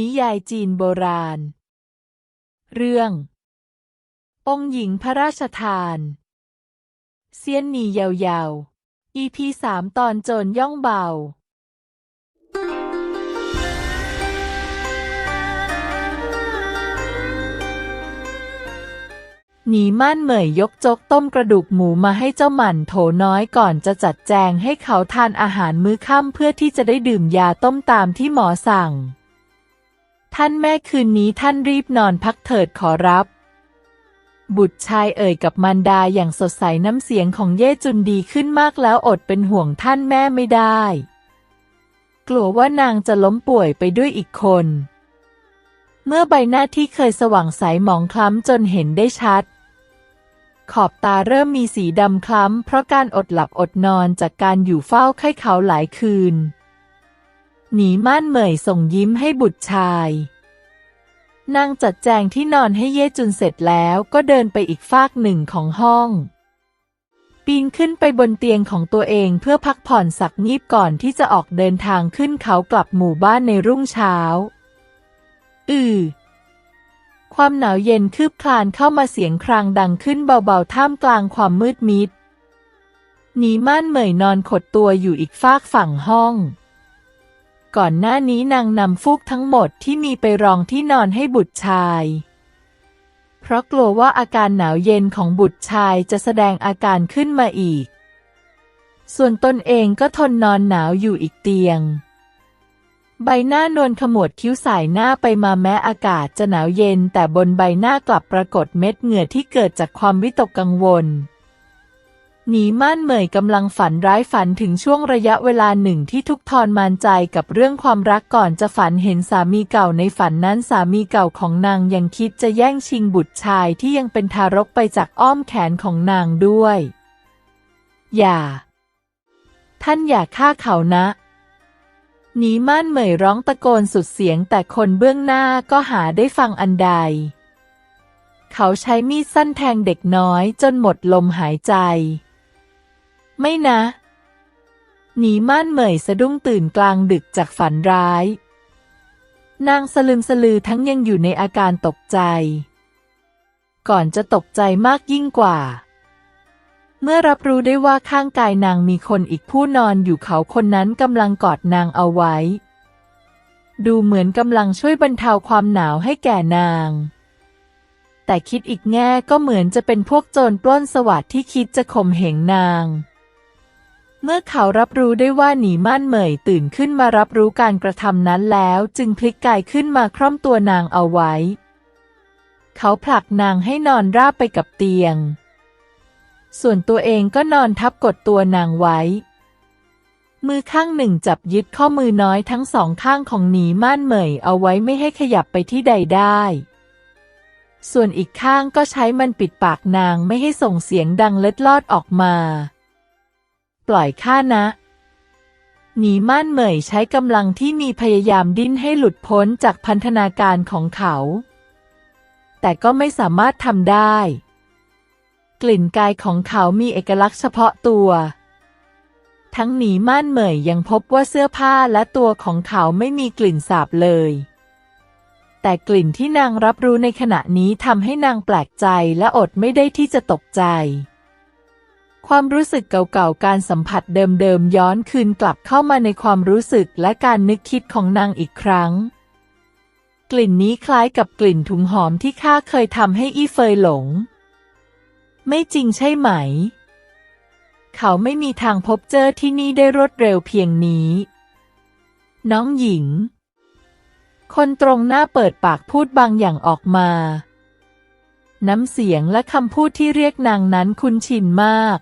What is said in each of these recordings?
นิยายจีนโบราณ เรื่อง องค์หญิงพระราชทาน เซียนหนียาวๆ EP สามตอนโจรย่องเบา หนีม่านเหมยยกจกต้มกระดูกหมูมาให้เจ้าหมันโถน้อยก่อนจะจัดแจงให้เขาทานอาหารมื้อค่ำเพื่อที่จะได้ดื่มยาต้มตามที่หมอสั่ง ท่านแม่คืนนี้ท่านรีบนอนพักเถิดขอรับ บุตรชายเอ่ยกับมารดาอย่างสดใสน้ำเสียงของเย่จุนดีขึ้นมากแล้วอดเป็นห่วงท่านแม่ไม่ได้ กลัวว่านางจะล้มป่วยไปด้วยอีกคน เมื่อใบหน้าที่เคยสว่างใสหมองคล้ำจนเห็นได้ชัด ขอบตาเริ่มมีสีดำคล้ำเพราะการอดหลับอดนอนจากการอยู่เฝ้าไข้เขาหลายคืน หนีม่านเหมยส่งยิ้มให้บุตรชาย นางจัดแจงที่นอนให้เย่จุนเสร็จแล้วก็เดินไปอีกฟากหนึ่งของห้อง ปีนขึ้นไปบนเตียงของตัวเองเพื่อพักผ่อนสักงีบก่อนที่จะออกเดินทางขึ้นเขากลับหมู่บ้านในรุ่งเช้า อือความหนาวเย็นคืบคลานเข้ามาเสียงครางดังขึ้นเบาๆ ท่ามกลางความมืดมิดหนีม่านเหมยนอนขดตัวอยู่อีกฟากฝั่งห้อง ก่อนหน้านี้นางนำฟูกทั้งหมดที่มีไปรองที่นอนให้บุตรชาย เพราะกลัวว่าอาการหนาวเย็นของบุตรชายจะแสดงอาการขึ้นมาอีก ส่วนตนเองก็ทนนอนหนาวอยู่อีกเตียง ใบหน้านวลขมวดคิ้วสายหน้าไปมาแม้อากาศจะหนาวเย็นแต่บนใบหน้ากลับปรากฏเม็ดเหงื่อที่เกิดจากความวิตกกังวล หนีม่านเหมยกำลังฝันร้ายฝันถึงช่วงระยะเวลาหนึ่งที่ทุกทรมานใจกับเรื่องความรักก่อนจะฝันเห็นสามีเก่าในฝันนั้นสามีเก่าของนางยังคิดจะแย่งชิงบุตรชายที่ยังเป็นทารกไปจากอ้อมแขนของนางด้วย อย่า ท่านอย่าฆ่าเขานะหนีม่านเหมยร้องตะโกนสุดเสียงแต่คนเบื้องหน้าก็หาได้ฟังอันใด เขาใช้มีดสั้นแทงเด็กน้อยจนหมดลมหายใจ ไม่นะ หนีม่านเหมยสะดุ้งตื่นกลางดึกจากฝันร้าย นางสลึมสลือทั้งยังอยู่ในอาการตกใจ ก่อนจะตกใจมากยิ่งกว่า เมื่อรับรู้ได้ว่าข้างกายนางมีคนอีกผู้นอนอยู่เขาคนนั้นกำลังกอดนางเอาไว้ ดูเหมือนกำลังช่วยบรรเทาความหนาวให้แก่นางแต่คิดอีกแง่ก็เหมือนจะเป็นพวกโจรปล้นสวัสดที่คิดจะข่มเหงนาง เมื่อเขารับรู้ได้ว่าหนีม่านเหมยตื่นขึ้นมารับรู้การกระทำนั้นแล้วจึงพลิกกายขึ้นมาคร่อมตัวนางเอาไว้ เขาผลักนางให้นอนราบไปกับเตียง ส่วนตัวเองก็นอนทับกดตัวนางไว้ มือข้างหนึ่งจับยึดข้อมือน้อยทั้งสองข้างของหนีม่านเหมยเอาไว้ไม่ให้ขยับไปที่ใดได้ ส่วนอีกข้างก็ใช้มันปิดปากนางไม่ให้ส่งเสียงดังเล็ดลอดออกมา ปล่อยข้านะ หนีม่านเหมยใช้กำลังที่มีพยายามดิ้นให้หลุดพ้นจากพันธนาการของเขา แต่ก็ไม่สามารถทำได้ กลิ่นกายของเขามีเอกลักษณ์เฉพาะตัว ทั้งหนีม่านเหมยยังพบว่าเสื้อผ้าและตัวของเขาไม่มีกลิ่นสาบเลยแต่กลิ่นที่นางรับรู้ในขณะนี้ทำให้นางแปลกใจและอดไม่ได้ที่จะตกใจ ความรู้สึกเก่าๆ การสัมผัสเดิมๆ ย้อนคืนกลับเข้ามาในความรู้สึกและการนึกคิดของนางอีกครั้ง กลิ่นนี้คล้ายกับกลิ่นถุงหอมที่ข้าเคยทำให้อีเฟยหลง ไม่จริงใช่ไหม เขาไม่มีทางพบเจอที่นี่ได้รวดเร็วเพียงนี้ น้องหญิง คนตรงหน้าเปิดปากพูดบางอย่างออกมาน้ำเสียงและคำพูดที่เรียกนางนั้นคุ้นชินมาก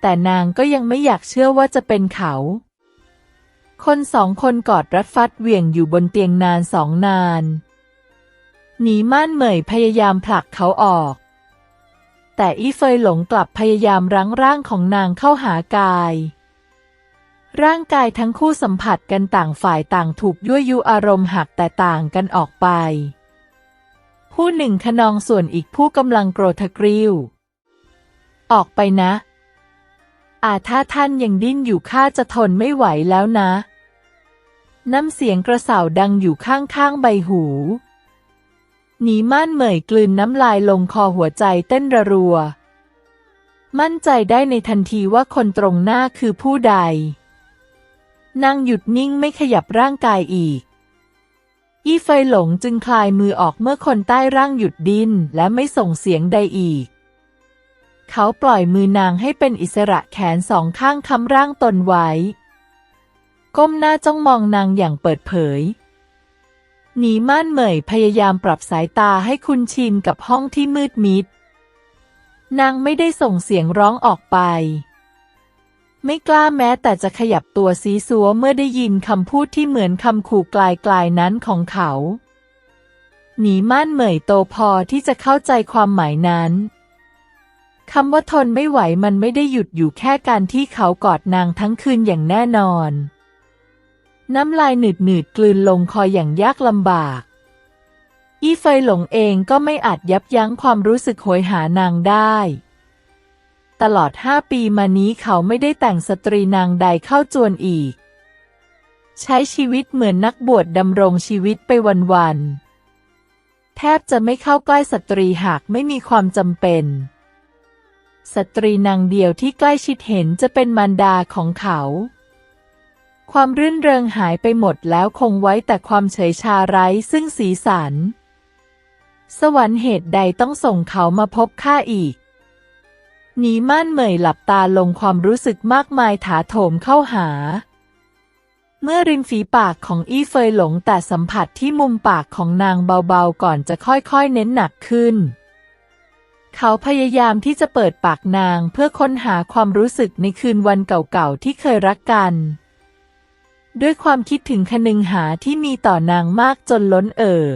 แต่นางก็ยังไม่อยากเชื่อว่าจะเป็นเขา คนสองคนกอดรัดฟัดเหวี่ยงอยู่บนเตียงนานสองนาน หนีม่านเหมยพยายามผลักเขาออก แต่อี้เฟยหลงกลับพยายามรั้งร่างของนางเข้าหากาย ร่างกายทั้งคู่สัมผัสกันต่างฝ่ายต่างถูกยั่วยุอารมณ์หักแต่ต่างกันออกไป ผู้หนึ่งขนองส่วนอีกผู้กำลังโกรธกริ้ว ออกไปนะ อาถ้าท่านยังดิ้นอยู่ข้าจะทนไม่ไหวแล้วนะ น้ำเสียงกระเสาดังอยู่ข้างๆใบหู หนีม่านเหมยกลืนน้ำลายลงคอหัวใจเต้นระรัว มั่นใจได้ในทันทีว่าคนตรงหน้าคือผู้ใด นางหยุดนิ่งไม่ขยับร่างกายอีก อี้เฟหลงจึงคลายมือออกเมื่อคนใต้ร่างหยุดดิ้นและไม่ส่งเสียงใดอีก เขาปล่อยมือนางให้เป็นอิสระแขนสองข้างค้ำร่างตนไว้ ก้มหน้าจ้องมองนางอย่างเปิดเผย หนีม่านเหมยพยายามปรับสายตาให้คุ้นชินกับห้องที่มืดมิด นางไม่ได้ส่งเสียงร้องออกไป ไม่กล้าแม้แต่จะขยับตัวซีซัวเมื่อได้ยินคำพูดที่เหมือนคำขู่กลๆนั้นของเขา หนีม่านเหมยโตพอที่จะเข้าใจความหมายนั้น คำว่าทนไม่ไหวมันไม่ได้หยุดอยู่แค่การที่เขากอดนางทั้งคืนอย่างแน่นอน น้ำลายหนืดหนืดกลืนลงคออย่างยากลำบาก อี้เฟยหลงเองก็ไม่อาจยับยั้งความรู้สึกโหยหานางได้ ตลอดห้าปีมานี้เขาไม่ได้แต่งสตรีนางใดเข้าจวนอีก ใช้ชีวิตเหมือนนักบวชดำรงชีวิตไปวันๆแทบจะไม่เข้าใกล้สตรีหากไม่มีความจำเป็น สตรีนางเดียวที่ใกล้ชิดเห็นจะเป็นมารดาของเขา ความรื่นเริงหายไปหมดแล้วคงไว้แต่ความเฉยชาไร้ซึ่งสีสัน สวรรค์เหตุใดต้องส่งเขามาพบข้าอีกหนีม่านเหมยหลับตาลงความรู้สึกมากมายถาโถมเข้าหา เมื่อริมฝีปากของอี้เฟยหลงแต่สัมผัสที่มุมปากของนางเบาๆก่อนจะค่อยๆเน้นหนักขึ้น เขาพยายามที่จะเปิดปากนางเพื่อค้นหาความรู้สึกในคืนวันเก่าๆที่เคยรักกัน ด้วยความคิดถึงคนึงหาที่มีต่อนางมากจนล้นเอ่อ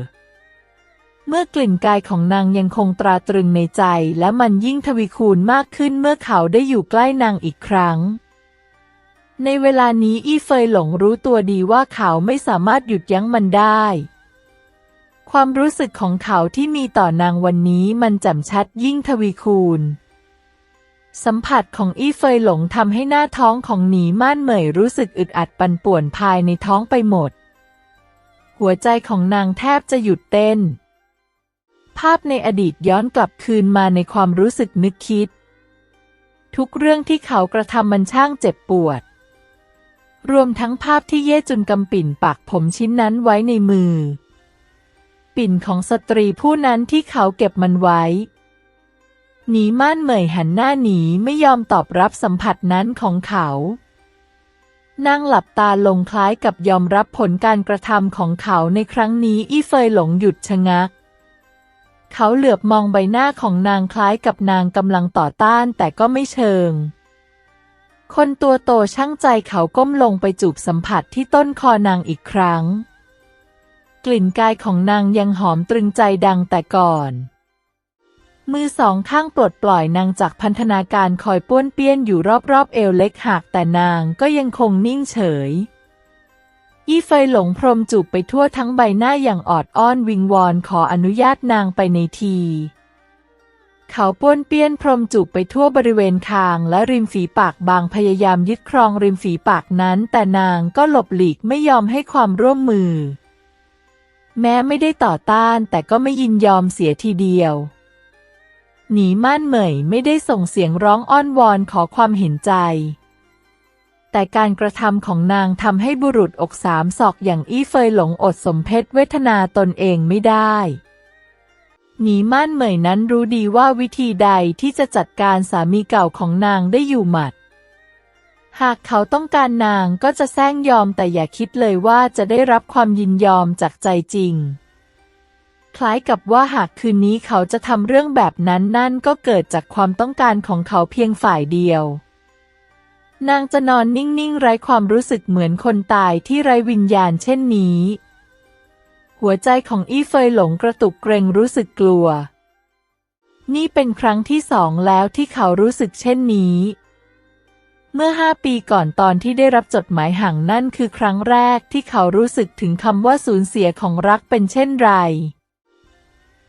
เมื่อกลิ่นกายของนางยังคงตราตรึงในใจและมันยิ่งทวีคูณมากขึ้นเมื่อเขาได้อยู่ใกล้นางอีกครั้ง ในเวลานี้อี้เฟยหลงรู้ตัวดีว่าเขาไม่สามารถหยุดยั้งมันได้ ความรู้สึกของเขาที่มีต่อนางวันนี้มันแจ่มชัดยิ่งทวีคูณ สัมผัสของอี้เฟยหลงทำให้หน้าท้องของหนีม่านเหมยรู้สึกอึดอัดปั่นป่วนภายในท้องไปหมด หัวใจของนางแทบจะหยุดเต้น ภาพในอดีตย้อนกลับคืนมาในความรู้สึกนึกคิด ทุกเรื่องที่เขากระทำมันช่างเจ็บปวด รวมทั้งภาพที่เย่จุนกำปิ่นปากผมชิ้นนั้นไว้ในมือ ปิ่นของสตรีผู้นั้นที่เขาเก็บมันไว้ หนีม่านเหมยหันหน้าหนีไม่ยอมตอบรับสัมผัสนั้นของเขานั่งหลับตาลงคล้ายกับยอมรับผลการกระทำของเขาในครั้งนี้อี้เฟยหลงหยุดชะงัก เขาเหลือบมองใบหน้าของนางคล้ายกับนางกำลังต่อต้านแต่ก็ไม่เชิง คนตัวโตช่างใจเขาก้มลงไปจูบสัมผัสที่ต้นคอนางอีกครั้ง กลิ่นกายของนางยังหอมตรึงใจดังแต่ก่อน มือสองข้างปลดปล่อยนางจากพันธนาการคอยป้วนเปี้ยนอยู่รอบๆเอวเล็กหักแต่นางก็ยังคงนิ่งเฉยอี้เฟยหลงพรมจูบไปทั่วทั้งใบหน้าอย่างออดอ้อนวิงวอนขออนุญาตนางไปในที เขาป้วนเปี้ยนพรมจูบไปทั่วบริเวณคางและริมฝีปากบางพยายามยึดครองริมฝีปากนั้น แต่นางก็หลบหลีกไม่ยอมให้ความร่วมมือ แม้ไม่ได้ต่อต้านแต่ก็ไม่ยินยอมเสียทีเดียว หนีม่านเหมยไม่ได้ส่งเสียงร้องอ้อนวอนขอความเห็นใจ แต่การกระทำของนางทำให้บุรุษอกสามศอกอย่างอี้เฟยหลงอดสมเพชเวทนาตนเองไม่ได้หนีม่านเหมยนั้นรู้ดีว่าวิธีใดที่จะจัดการสามีเก่าของนางได้อยู่หมัด หากเขาต้องการนางก็จะแซงยอมแต่อย่าคิดเลยว่าจะได้รับความยินยอมจากใจจริง คล้ายกับว่าหากคืนนี้เขาจะทำเรื่องแบบนั้นนั่นก็เกิดจากความต้องการของเขาเพียงฝ่ายเดียว นางจะนอนนิ่งๆไร้ความรู้สึกเหมือนคนตายที่ไร้วิญญาณเช่นนี้ หัวใจของอี้เฟยหลงกระตุกเกรงรู้สึกกลัว นี่เป็นครั้งที่สองแล้วที่เขารู้สึกเช่นนี้ เมื่อห้าปีก่อนตอนที่ได้รับจดหมายห่างนั่นคือครั้งแรกที่เขารู้สึกถึงคำว่าสูญเสียของรักเป็นเช่นไร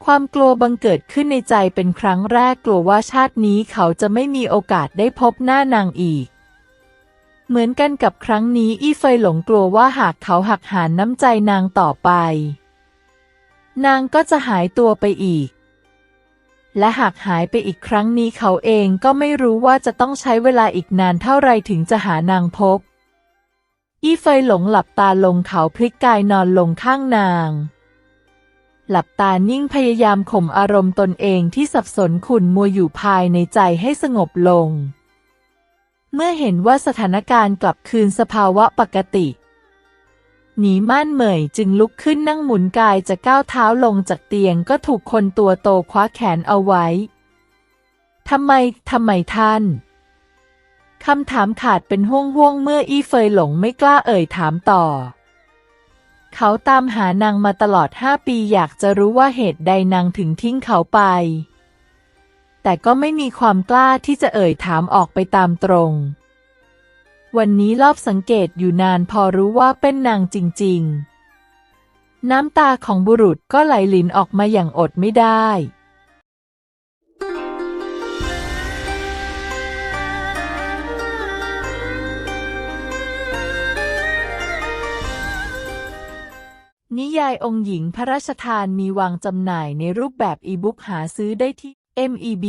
ความกลัวบังเกิดขึ้นในใจเป็นครั้งแรกกลัวว่าชาตินี้เขาจะไม่มีโอกาสได้พบหน้านางอีก เหมือนกันกับครั้งนี้อี้เฟยหลงกลัวว่าหากเขาหักหานน้ำใจนางต่อไป นางก็จะหายตัวไปอีก และหากหายไปอีกครั้งนี้เขาเองก็ไม่รู้ว่าจะต้องใช้เวลาอีกนานเท่าไรถึงจะหานางพบ อี้เฟยหลงหลับตาลงเขาพลิกกายนอนลงข้างนาง หลับตานิ่งพยายามข่มอารมณ์ตนเองที่สับสนขุ่นมัวอยู่ภายในใจให้สงบลง เมื่อเห็นว่าสถานการณ์กลับคืนสภาวะปกติ หนีม่านเหมยจึงลุกขึ้นนั่งหมุนกายจะก้าวเท้าลงจากเตียงก็ถูกคนตัวโตคว้าแขนเอาไว้ ทำไม ทำไมท่าน คำถามขาดเป็นห่วงห่วงเมื่ออี้เฟยหลงไม่กล้าเอ่ยถามต่อ เขาตามหานางมาตลอดห้าปีอยากจะรู้ว่าเหตุใดนางถึงทิ้งเขาไป แต่ก็ไม่มีความกล้าที่จะเอ่ยถามออกไปตามตรง วันนี้รอบสังเกตอยู่นานพอรู้ว่าเป็นนางจริง ๆ น้ำตาของบุรุษก็ไหลหลินออกมาอย่างอดไม่ได้นิยายองค์หญิงพระราชทานมีวางจำหน่ายในรูปแบบอีบุ๊กหาซื้อได้ที่ MEB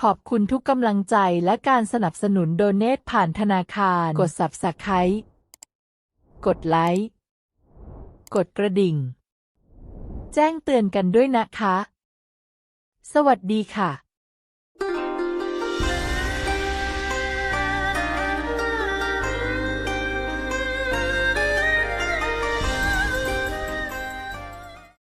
ขอบคุณทุกกำลังใจและการสนับสนุนโดเนทผ่านธนาคาร กด Subscribe กดไลค์ กดกระดิ่ง แจ้งเตือนกันด้วยนะคะ สวัสดีค่ะ